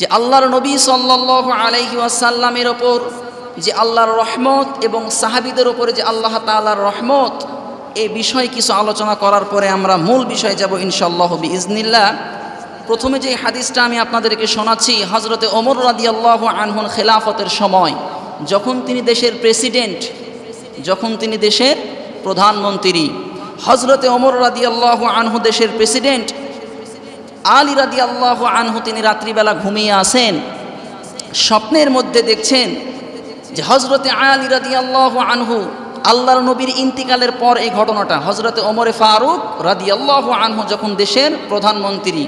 যে আল্লাহর নবী সাল্লাহ আলাইহি ওয়াসাল্লামের ওপর, যে আল্লাহর রহমত এবং সাহাবিদের ওপরে যে আল্লাহ তাআলার রহমত এই বিষয়ে কিছু আলোচনা করার পরে আমরা মূল বিষয়ে যাব ইনশাল্লাহ ইজনিল্লাহ প্রথমে যে হাদিসটা আমি আপনাদেরকে শোনাচ্ছি হজরতে ওমর রাদি আল্লাহ আনহুন খেলাফতের সময়, যখন তিনি দেশের প্রেসিডেন্ট, যখন তিনি দেশের প্রধানমন্ত্রী হজরতে ওমর রাদি আল্লাহ আনহু দেশের প্রেসিডেন্ট আলী রাদি আল্লাহ আনহু তিনি রাত্রিবেলা ঘুমিয়ে আসেন, স্বপ্নের মধ্যে দেখছেন যে হজরতে আলী রাদি আল্লাহ আনহু আল্লাহর নবীর ইন্তিকালের পর এই ঘটনাটা। হজরতে ওমরে ফারুক রাদি আল্লাহ আনহু যখন দেশের প্রধানমন্ত্রী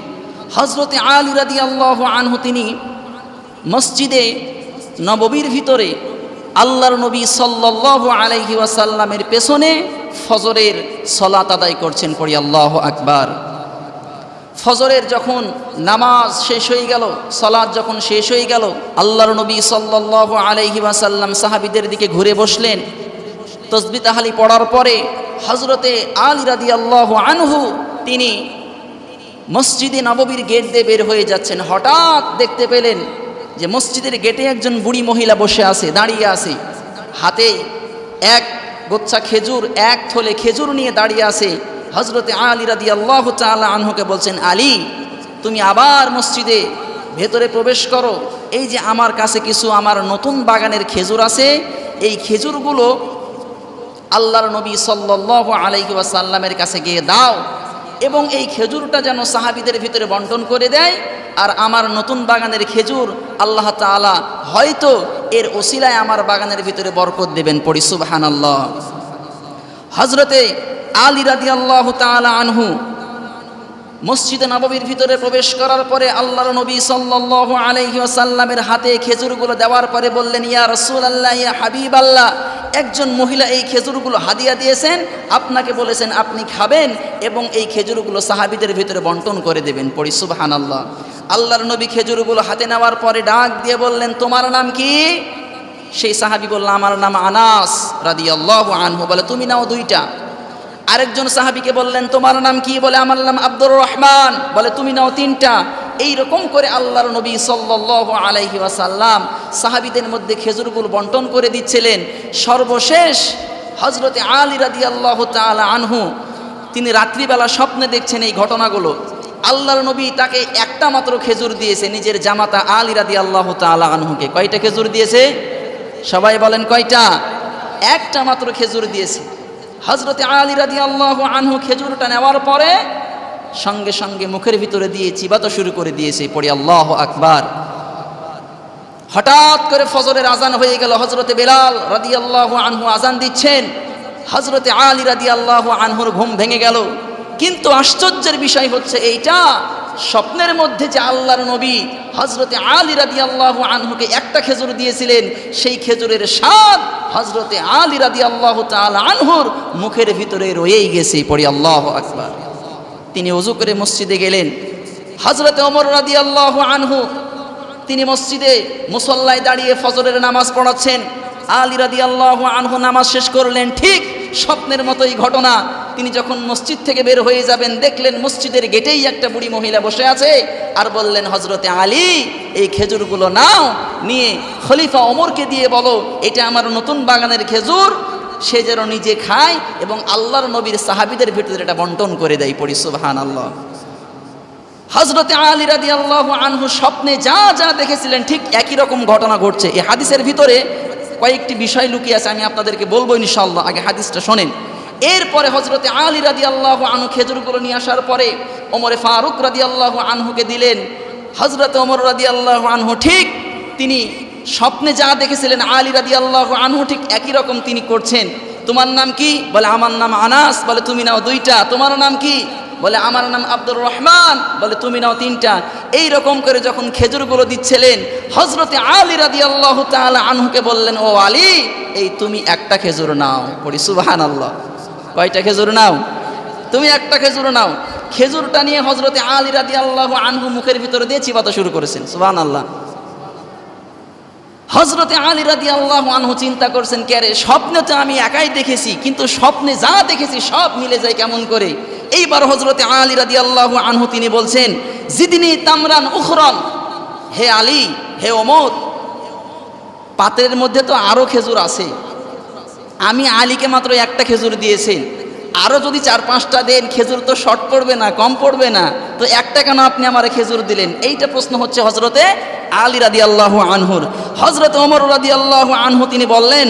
হজরতে আলী রাদি আল্লাহ আনহু তিনি মসজিদে, নববীর ভিতরে আল্লাহর নবী সাল্লাহ আলাইহি ওয়াসাল্লামের পেছনে ফজরের সলাত আদায় করছেন পড়ি আল্লাহ আকবার। ফজরের যখন নামাজ শেষ হয়ে গেল সলাদ যখন শেষ হয়ে গেল, আল্লাহর নবী সাল্লাহ আলাইহি ওয়াসাল্লাম সাহাবিদের দিকে ঘুরে বসলেন। তসবি তাহালি পড়ার পরে হজরতে আলী রাদি আল্লাহ আনহু, তিনি মসজিদে নববীর গেট দিয়ে বের হয়ে যাচ্ছেন। হঠাৎ দেখতে পেলেন যে মসজিদের গেটে একজন বুড়ি মহিলা বসে আছে, দাঁড়িয়ে আছে। হাতে এক গোচ্ছা খেজুর, এক থলে খেজুর নিয়ে দাঁড়িয়ে আছে। হজরতে আলী রাদি আল্লাহ তালা আনহুকে বলছেন, আলী, তুমি আবার মসজিদে ভেতরে প্রবেশ করো। এই যে আমার কাছে কিছু আমার নতুন বাগানের খেজুর আছে, এই খেজুরগুলো আল্লাহর নবী সাল্লাহ আলাইহি ওয়াসাল্লামের কাছে গিয়ে দাও এবং এই খেজুরটা যেন সাহাবিদের ভিতরে বন্টন করে দেয়। আর আমার নতুন বাগানের খেজুর আল্লাহ তাআলা হয়তো এর ওসিলায় আমার বাগানের ভিতরে বরকত দেবেন পড়ি সুবহান আল্লাহ হজরতে আলী রাদি আল্লাহ আনহু মসজিদে নববীর ভিতরে প্রবেশ করার পরে আল্লাহর নবী সাল্লাহ আলহি আসাল্লামের হাতে খেজুরগুলো দেওয়ার পরে বললেন, ইয়া রসুল আল্লাহ ইয়া হাবিব আল্লাহ একজন মহিলা এই খেজুরগুলো হাদিয়া দিয়েছেন, আপনাকে বলেছেন আপনি খাবেন এবং এই খেজুরগুলো সাহাবিদের ভিতরে বন্টন করে দেবেন, পড়ি সুবাহান আল্লাহ আল্লাহর নবী খেজুরগুলো হাতে নেওয়ার পরে ডাক দিয়ে বললেন, তোমার নাম কি? সেই সাহাবি বলল, আমার নাম আনাস রাদি আল্লাহ আনহু। বলে, তুমি নাও দুইটা। আরেকজন সাহাবিকে বললেন, তোমার নাম কি? বলে, আমার নাম আব্দুর রহমান। বলে, তুমি নাও তিনটা। এই রকম করে আল্লাহর নবী সাল্লাহ আলাইহি ওয়াসাল্লাম সাহাবিদের মধ্যে খেজুরগুলো বন্টন করে দিচ্ছিলেন। সর্বশেষ হজরতে আলী রাদি আল্লাহ আনহু, তিনি রাত্রিবেলা স্বপ্নে দেখছেন এই ঘটনাগুলো। আল্লাহর নবী তাকে একটা মাত্র খেজুর দিয়েছে, নিজের জামাতা আলী রাদি আল্লাহ তালা আনহুকে। কয়টা খেজুর দিয়েছে? সবাই বলেন কয়টা? একটা মাত্র খেজুর দিয়েছে। হজরতে আলী রাদি আল্লাহ আনহু খেজুরটা নেওয়ার পরে সঙ্গে সঙ্গে মুখের ভিতরে দিয়ে চিবাতে শুরু করে দিয়েছে, পড়ি আল্লাহ আকবার। হঠাৎ করে ফজরের আজান হয়ে গেল হজরতে বেলাল রাদি আল্লাহ আনহু আজান দিচ্ছেন। হজরতে আলী রাদি আল্লাহ আনহুর ঘুম ভেঙে গেল। কিন্তু আশ্চর্যের বিষয় হচ্ছে এইটা স্বপ্নের মধ্যে যে আল্লাহর নবী হজরতে আলী রাদি আল্লাহ আনহুকে একটা খেজুর দিয়েছিলেন, সেই খেজুরের স্বাদ হজরতে আলী রাদি আল্লাহ তাল আনহুর মুখের ভিতরে রয়েই গেছে। পড়ি আল্লাহ আকবার। তিনি অজু করে মসজিদে গেলেন। হজরতে অমর রাদি আল্লাহ আনহু, তিনি মসজিদে মুসল্লায় দাঁড়িয়ে ফজরের নামাজ পড়াচ্ছেন। আলী রাদি আল্লাহ আনহু নামাজ শেষ করলেন, ঠিক স্বপ্নের মতোই ঘটনা। তিনি যখন মসজিদ থেকে বের হয়ে যাবেন, দেখলেন মসজিদের গেটেই একটা বুড়ি মহিলা বসে আছে আর বললেন হজরতে আলী, এই খেজুরগুলো নাও, নিয়ে খলিফা ওমরকে দিয়ে বলো, এটা আমার নতুন বাগানের খেজুর, সে যেন নিজে খায় এবং আল্লাহর নবীর সাহাবিদের ভিতরে এটা বন্টন করে দেয় পড়ি সুবহান আল্লাহ হজরতে আলী রাদি আল্লাহ আনহু স্বপ্নে যা যা দেখেছিলেন, ঠিক একই রকম ঘটনা ঘটছে। এই হাদিসের ভিতরে কয়েকটি বিষয় লুকিয়ে আছে, আমি আপনাদেরকে বলব ইনশাল্লাহ আগে হাদিসটা শোনেন। এরপরে হজরতে আলী রাদি আল্লাহ আনহু খেজুরগুলো নিয়ে আসার পরে ওমরে ফারুক রাদি আল্লাহ আনহুকে দিলেন। হজরত ওমর রাদি আল্লাহ আনহু ঠিক তিনি স্বপ্নে যা দেখেছিলেন আলী রাদি আল্লাহ আনহু ঠিক একই রকম তিনি করছেন। তোমার নাম কি? বলে, আমার নাম আনাস। বলে, তুমি নাও দুইটা। তোমার নাম কি? বলে, আমার নাম আব্দুর রহমান। বলে, তুমি নাও তিনটা। এই রকম করে যখন খেজুরগুলো দিচ্ছিলেন হজরতে আলী রাদি আল্লাহ তালা আনহুকে বললেন, ও আলী, এই তুমি একটা খেজুর নাও। পড়ি সুবাহান আল্লাহ কয়টা খেজুর নাও? তুমি একটা খেজুর নাও। খেজুরটা নিয়ে হজরতে আলী রাদি আল্লাহ আনহু মুখের ভিতরে দিয়ে চিবাতে শুরু করেছেন সুবাহান আল্লাহ হজরতে আলী রাদি আল্লাহ আনহু চিন্তা করছেন, কে স্বপ্নে তো আমি একাই দেখেছি, কিন্তু স্বপ্নে যা দেখেছি সব মিলে যায় কেমন করে? এইবার হজরতে আলী রাদি আল্লাহ আনহু তিনি বলছেন জিদিনী তামরান উখরন, হে আলী, হে ওমর পাত্রের মধ্যে তো আরও খেজুর আছে। আমি আলীকে মাত্র একটা খেজুর দিয়েছেন আরও যদি চার পাঁচটা দেন, খেজুর তো শর্ট পড়বে না, কম পড়বে না। তো একটা কেন আপনি আমার খেজুর দিলেন? এইটা প্রশ্ন হচ্ছে হজরতে আলী রাদি আল্লাহ আনহুর। হজরত ওমর রাদি আল্লাহ আনহু, তিনি বললেন,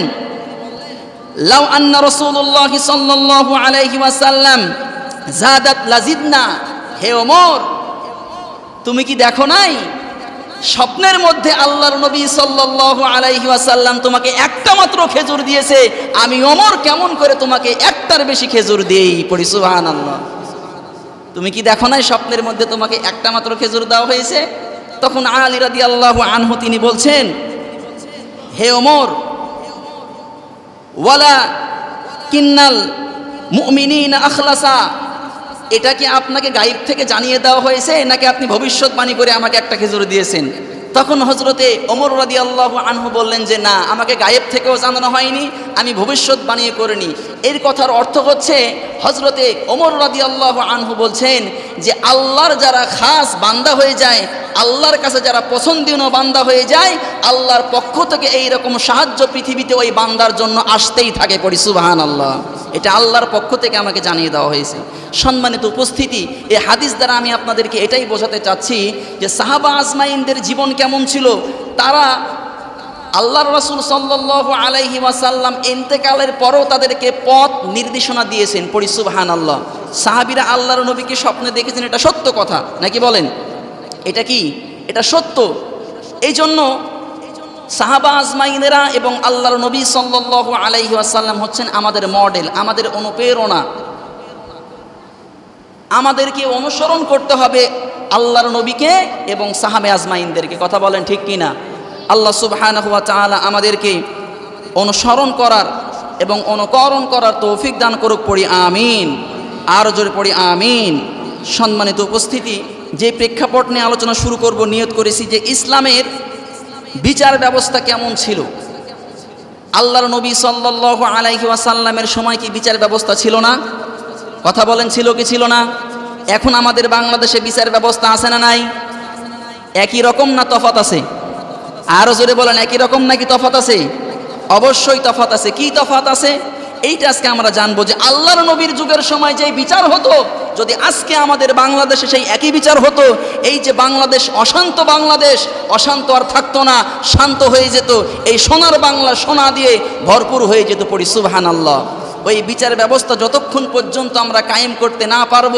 লাউ আন্না রসুল্লাহ সাল্লাল্লাহু আলাইহি ওয়াসাল্লাম জাদাত লাজিদনা। হে ওমর, তুমি কি দেখো নাই? স্বপ্নের মধ্যে আল্লাহর নবী সাল্লাল্লাহু আলাইহি ওয়াসাল্লাম তোমাকে একটা মাত্র খেজুর দিয়েছে। আমি অমর কেমন করে তোমাকে একটার বেশি খেজুর দিই? পড়ি সুহান আল্লাহ তুমি কি দেখো নাই স্বপ্নের মধ্যে তোমাকে একটা মাত্র খেজুর দেওয়া হয়েছে? তখন আলী রাদিয়াল্লাহু আনহু তিনি বলছেন, হে অমর ওয়ালা কিন্নাল মুমিনিন আখলাসা এটা কি আপনাকে গাইব থেকে জানিয়ে দেওয়া হয়েছে নাকি আপনি ভবিষ্যৎবাণী করে আমাকে একটা খেজুর দিয়েছেন? তখন হজরতে অমর রাদি আল্লাহ আনহু বললেন যে, না, আমাকে গায়েব থেকেও জানানো হয়নি, আমি ভবিষ্যৎবাণী করিনি। এর কথার অর্থ হচ্ছে হজরতে ওমর রাদি আল্লাহ আনহু বলছেন যে, আল্লাহর যারা খাস বান্দা হয়ে যায়, আল্লাহর কাছে যারা পছন্দনীয় বান্দা হয়ে যায়, আল্লাহর পক্ষ থেকে এই রকম সাহায্য পৃথিবীতে ওই বান্দার জন্য আসতেই থাকে পড়ি সুবাহান আল্লাহ এটা আল্লাহর পক্ষ থেকে আমাকে জানিয়ে দেওয়া হয়েছে। সম্মানিত উপস্থিতি, এই হাদিস দ্বারা আমি আপনাদেরকে এটাই বোঝাতে চাচ্ছি যে, সাহাবা আজমাইনদের জীবন কেমন ছিল? তারা আল্লাহর রসুল সাল্লাহ আলাইহি ওয়াসাল্লাম ইন্তেকালের পরও তাদেরকে পথ নির্দেশনা দিয়েছেন। পড়ি সুবাহান আল্লাহ সাহাবিরা আল্লাহর নবীকে স্বপ্নে দেখেছেন, এটা সত্য কথা। নাকি বলেন? এটা কি? এটা সত্য? এই জন্য সাহাবা আজমাইনেরা এবং আল্লাহর নবী সাল্লাহ আলাইহি আসাল্লাম হচ্ছেন আমাদের মডেল, আমাদের অনুপ্রেরণা। আমাদেরকে অনুসরণ করতে হবে আল্লাহর নবীকে এবং সাহাবে আজমাইনদেরকে। কথা বলেন ঠিক কি না আল্লাহ সুবহানাহু ওয়া তাআলা আমাদেরকে অনুসরণ করার এবং অনুকরণ করার তৌফিক দান করুক, পড়ি আমিন। আরও জোরে পড়ি আমিন। সম্মানিত উপস্থিতি, যে প্রেক্ষাপট নিয়ে আলোচনা শুরু করব, নিয়ত করেছি যে ইসলামের বিচার ব্যবস্থা কেমন ছিল? আল্লাহর নবী সাল্লাহ আলাইহি ওয়াসাল্লামের সময় কি বিচার ব্যবস্থা ছিল না? কথা বলেন, ছিল কি ছিল না? এখন আমাদের বাংলাদেশে বিচার ব্যবস্থা আছে না নাই? একই রকম না তফাত আছে? আরও জোরে বলেন, একই রকম নাকি তফাত আছে? অবশ্যই তফাত আছে। কি তফাত আছে? এইটা আজকে আমরা জানব যে আল্লাহর নবীর যুগের সময় যে বিচার হতো, যদি আজকে আমাদের বাংলাদেশে সেই একই বিচার হতো, এই যে বাংলাদেশ অশান্ত বাংলাদেশ, অশান্ত আর থাকতো না, শান্ত হয়ে যেত, এই সোনার বাংলা সোনা দিয়ে ভরপুর হয়ে যেত পড়ি সুবহান আল্লাহ ওই বিচার ব্যবস্থা যতক্ষণ পর্যন্ত আমরা কায়েম করতে না পারব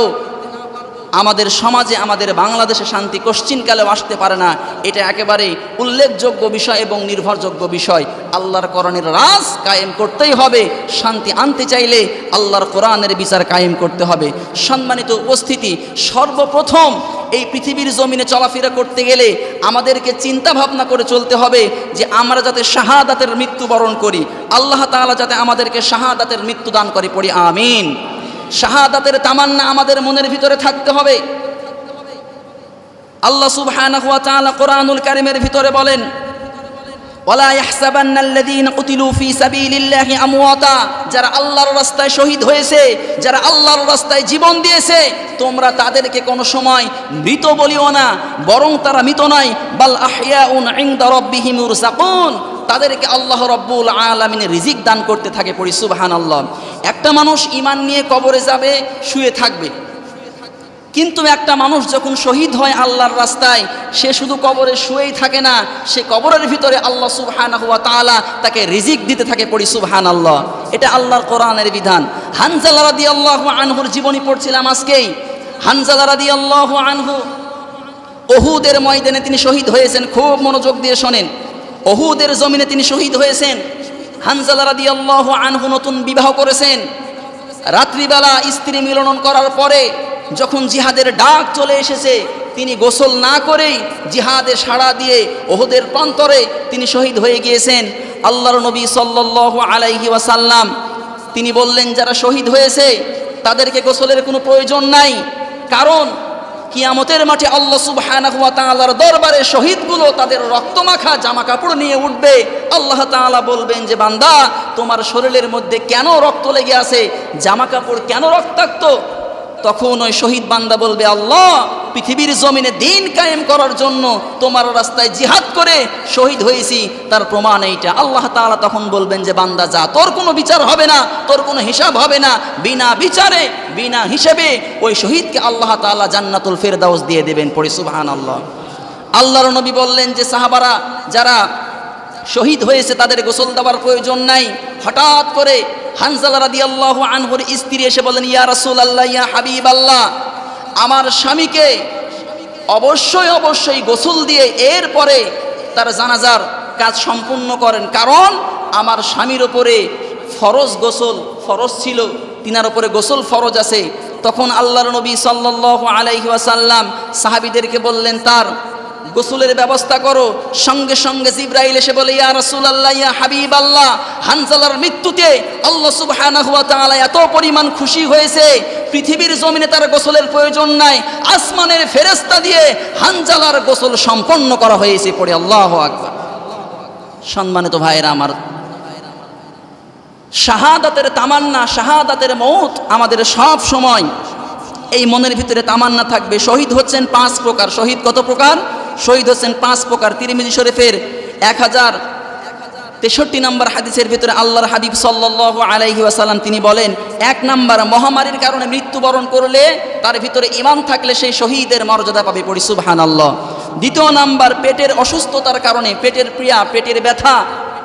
আমাদের সমাজে, আমাদের বাংলাদেশে শান্তি কোশ্চিনকালেও আসতে পারে না। এটা একেবারে উল্লেখযোগ্য বিষয় এবং নির্ভরযোগ্য বিষয়। আল্লাহর কোরআনের রাজ কায়েম করতেই হবে। শান্তি আনতে চাইলে আল্লাহর কোরআনের বিচার কায়েম করতে হবে। সম্মানিত উপস্থিতি, সর্বপ্রথম এই পৃথিবীর জমিনে চলাফেরা করতে গেলে আমাদেরকে চিন্তা ভাবনা করে চলতে হবে যে আমরা যাতে শাহাদাতের মৃত্যুবরণ করি। আল্লাহ তাআলা যাতে আমাদেরকে শাহাদাতের মৃত্যু দান করে পড়ি। আমিন। শাহাদাতের তামান্না আমাদের মনের ভিতরে থাকতে হবে। আল্লাহ সুবহানাহু ওয়া তাআলা কোরআনুল কারীমের ভিতরে বলেন, ওয়ালা ইয়াহসাবান্নাল্লাযীনা কুতিলু ফী সাবিলিল্লাহি আমওয়াতা। যারা আল্লাহর রাস্তায় শহীদ হয়েছে, যারা আল্লাহর রাস্তায় জীবন দিয়েছে, তোমরা তাদেরকে কোনো সময় মৃত বলিও না, বরং তারা মৃত নয়। বাল আহইয়াউন ইনদা রাব্বিহিম ইরযাকুন তাদেরকে আল্লাহ রব্বুল আলমিন রিজিক দান করতে থাকে পড়ি সুবাহান আল্লাহ একটা মানুষ ইমান নিয়ে কবরে যাবে, শুয়ে থাকবে। কিন্তু একটা মানুষ যখন শহীদ হয় আল্লাহর রাস্তায়, সে শুধু কবরে শুয়েই থাকে না, সে কবরের ভিতরে আল্লাহ সুবহান হুয়া তাআলা তাকে রিজিক দিতে থাকে পড়ি সুবহান আল্লাহ এটা আল্লাহর কোরআনের বিধান। হানজালা রাদি আল্লাহ আনহুর জীবনী পড়ছিলাম আজকেই। হানজালা রাদি আল্লাহ আনহু, ওহুদের ময়দানে তিনি শহীদ হয়েছেন, খুব মনোযোগ দিয়ে শোনেন। ওহুদের জমিনে তিনি শহীদ হয়েছেন। হানজালা রাদি আল্লাহ আনহু নতুন বিবাহ করেছেন। রাত্রিবেলা স্ত্রী মিলন করার পরে যখন জিহাদের ডাক চলে এসেছে, তিনি গোসল না করেই জিহাদে সাড়া দিয়ে ওহদের প্রান্তরে তিনি শহীদ হয়ে গিয়েছেন। আল্লাহর নবী সাল্লাল্লাহু আলাইহি ওয়াসাল্লাম তিনি বললেন, যারা শহীদ হয়েছে, তাদেরকে গোসলের কোনো প্রয়োজন নাই। কারণ কিয়ামতের মাঠে আল্লাহ তাআলার দরবারে শহীদগুলো তাদের রক্তমাখা জামা কাপড় নিয়ে উঠবে। আল্লাহ তাআলা বলবেন যে, বান্দা, তোমার শরীরের মধ্যে কেন রক্ত লেগে আছে? জামা কাপড় কেন রক্তাক্ত? তখন ওই শহীদ বান্দা বলবে, আল্লাহ, পৃথিবীর জমিনে দিন কায়েম করার জন্য তোমার রাস্তায় জিহাদ করে শহীদ হয়েছি। তার প্রমাণ এইটা। আল্লাহ তাআলা তখন বলবেন যে, বান্দা, যা, তোর কোনো বিচার হবে না, তোর কোনো হিসাব হবে না। বিনা বিচারে, বিনা হিসেবে ওই শহীদকে আল্লাহ তাআলা জান্নাতুল ফেরদাউস দিয়ে দেবেন পড়ি সুবহান আল্লাহ আল্লাহর নবী বললেন যে, সাহাবারা, যারা শহীদ হয়েছে তাদের গোসল দেওয়ার প্রয়োজন নাই। হঠাৎ করে হানজালা রাদি আল্লাহ আনহুর স্ত্রী এসে বলেন, ইয়া রাসূল আল্লাহ ইয়া হাবিব আল্লাহ আমার স্বামীকে অবশ্যই অবশ্যই গোসল দিয়ে এরপরে তার জানাজার কাজ সম্পূর্ণ করেন। কারণ আমার স্বামীর ওপরে ফরজ গোসল ফরজ ছিল, তিনার ওপরে গোসল ফরজ আছে। তখন আল্লাহর নবী সাল্লাল্লাহু আলাইহি ওয়াসাল্লাম সাহাবীদেরকে বললেন, তার গোসলের ব্যবস্থা করো। সঙ্গে সঙ্গে জিব্রাইল এসে বলে, ইয়া রাসূলুল্লাহ, ইয়া হাবিব আল্লাহ হানজালার মৃত্যুতে আল্লাহ সুবহানাহু ওয়া তাআলা এত পরিমাণ খুশি হয়েছে। পৃথিবীর জমিনে তার গোসলের প্রয়োজন নাই। আসমানের ফেরেশতা দিয়ে হানজালার গোসল সম্পন্ন করা হয়েছে পড়ে। আল্লাহু আকবার। সম্মানিত ভাইয়েরা আমার, শাহাদাতের তামান্না, শাহাদাতের মৌত আমাদের সব সময় এই মনের ভিতরে তামান্না থাকবে। শহীদ হচ্ছেন পাঁচ প্রকার। শহীদ কত প্রকার? শহীদ হোসেন পাঁচ প্রকার, তিরিমিজি শরীফের এক হাজার তেষট্টি নম্বর হাদিসের ভিতরে আল্লাহর হাবিব সাল্লাহ আলাইহি ওয়াসাল্লাম তিনি বলেন, এক নম্বর মহামারীর কারণে মৃত্যুবরণ করলে তার ভিতরে ইমান থাকলে সেই শহীদের মর্যাদা পাবে পড়ি, সুবহানাল্লাহ। দ্বিতীয় নাম্বার, পেটের অসুস্থতার কারণে পেটের প্রিয়া পেটের ব্যথা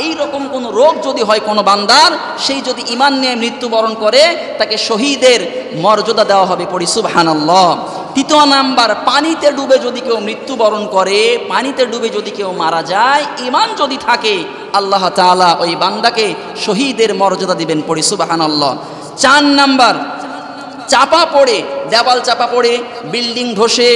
এই রকম কোনো রোগ যদি হয় কোনো বান্দার, সেই যদি ইমান নিয়ে মৃত্যুবরণ করে, তাকে শহীদের মর্যাদা দেওয়া হবে পড়ি, সুবহানাল্লাহ। তৃতীয় নাম্বার, পানিতে ডুবে যদি কেউ মৃত্যুবরণ করে, পানিতে ডুবে যদি কেউ মারা যায় ইমান যদি থাকে, আল্লাহ তাআলা ওই বান্দাকে শহীদের মর্যাদা দিবেন পড়ি, সুবহানাল্লাহ। চার নাম্বার চাপা পড়ে, দেওয়াল চাপা পড়ে, বিল্ডিং ধসে,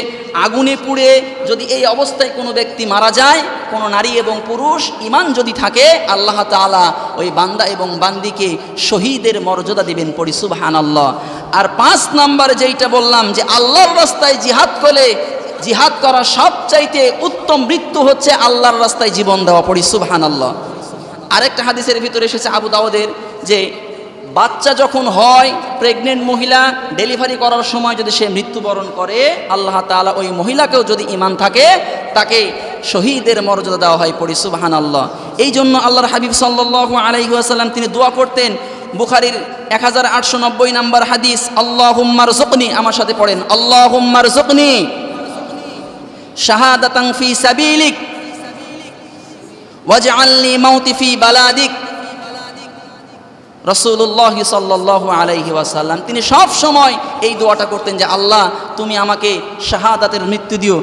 আগুনে পুড়ে, যদি এই অবস্থায় কোনো ব্যক্তি মারা যায়, কোনো নারী এবং পুরুষ ইমান যদি থাকে, আল্লাহ তাআলা ওই বান্দা এবং বান্দিকে শহীদের মর্যাদা দিবেন পড়ি সুবহান আল্লাহ আর পাঁচ নাম্বার যেইটা বললাম যে আল্লাহর রাস্তায় জিহাদ করলে, জিহাদ করা সবচাইতে উত্তম মৃত্যু হচ্ছে আল্লাহর রাস্তায় জীবন দেওয়া, পড়ি সুবহান আল্লাহ আরেকটা হাদিসের ভিতরে এসেছে আবু দাউদের যে বাচ্চা যখন হয় প্রেগনেন্ট মহিলা ডেলিভারি করার সময় যদি সে মৃত্যুবরণ করে, আল্লাহ তাআলা ওই মহিলাকেও যদি ইমান থাকে, তাকে শহীদের মর্যাদা দেওয়া হয় পড়ি সুবাহান আল্লাহ এই জন্য আল্লাহর হাবিব সাল্লাল্লাহু আলাইহি ওয়াসাল্লাম তিনি দোয়া করতেন, বুখারির এক হাজার আটশো নব্বই নাম্বার হাদিস আল্লাহ হুম্মার জকনি আমার সাথে পড়েন আল্লাহ হুম্মার জকনি শাহাদাতাং ফি সাবিলিক ওয়াজআলনি মাউতি ফি বালাদিক রসুল্লাহ সাল্লাহ আলাইহি ওয়াসাল্লাম, তিনি সব সময় এই দোয়াটা করতেন যে, আল্লাহ, তুমি আমাকে শাহাদাতের মৃত্যু দিও।